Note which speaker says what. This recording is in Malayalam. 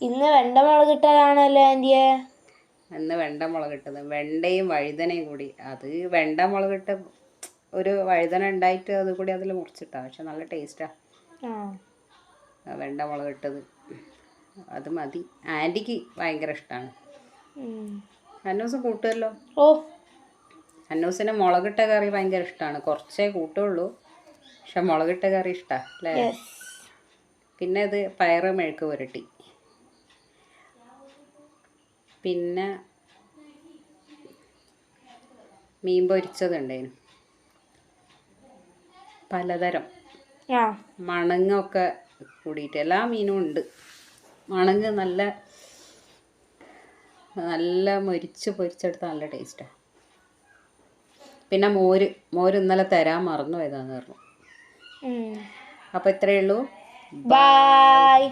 Speaker 1: ഇന്ന് വെണ്ട മുളക് ഇട്ടതാണല്ലോ ആന്റിയെ?
Speaker 2: അന്ന് വെണ്ട മുളകിട്ടത് വെണ്ടയും വഴുതനയും കൂടി. അത് വെണ്ട മുളകിട്ട് ഒരു വഴുതന ഉണ്ടായിട്ട് അത് കൂടി അതിൽ മുറിച്ചിട്ടാ. പക്ഷെ നല്ല ടേസ്റ്റാ. വെണ്ട മുളകിട്ടത് അത് മതി. ആന്റിക്ക് ഭയങ്കര ഇഷ്ടമാണ് അന്നോസ് കൂട്ടുമല്ലോ
Speaker 1: ഓ.
Speaker 2: അന്നൂസിന് മുളകിട്ട കറി ഭയങ്കര ഇഷ്ടമാണ് കുറച്ചേ കൂട്ടുള്ളൂ. പക്ഷെ മുളകിട്ട കറി ഇഷ്ടമാണ് അല്ലേ? പിന്നെ ഇത് പയറ് മെഴുക്ക് പുരട്ടി. പിന്നെ മീൻ പൊരിച്ചതുണ്ടായിരുന്നു. പലതരം. മണങ്ങൊക്കെ കൂടിയിട്ട് എല്ലാ മീനും ഉണ്ട്. മണങ്ങ് നല്ല നല്ല മൊരിച്ച് പൊരിച്ചെടുത്ത നല്ല ടേസ്റ്റാണ് പിന്നെ മോര് മോര് ഇന്നലെ തരാൻ മറന്നു പോയതാന്ന് പറഞ്ഞു
Speaker 1: അപ്പൊ
Speaker 2: അപ്പോൾ ഇത്രയേ ഉള്ളൂ.
Speaker 1: ബൈ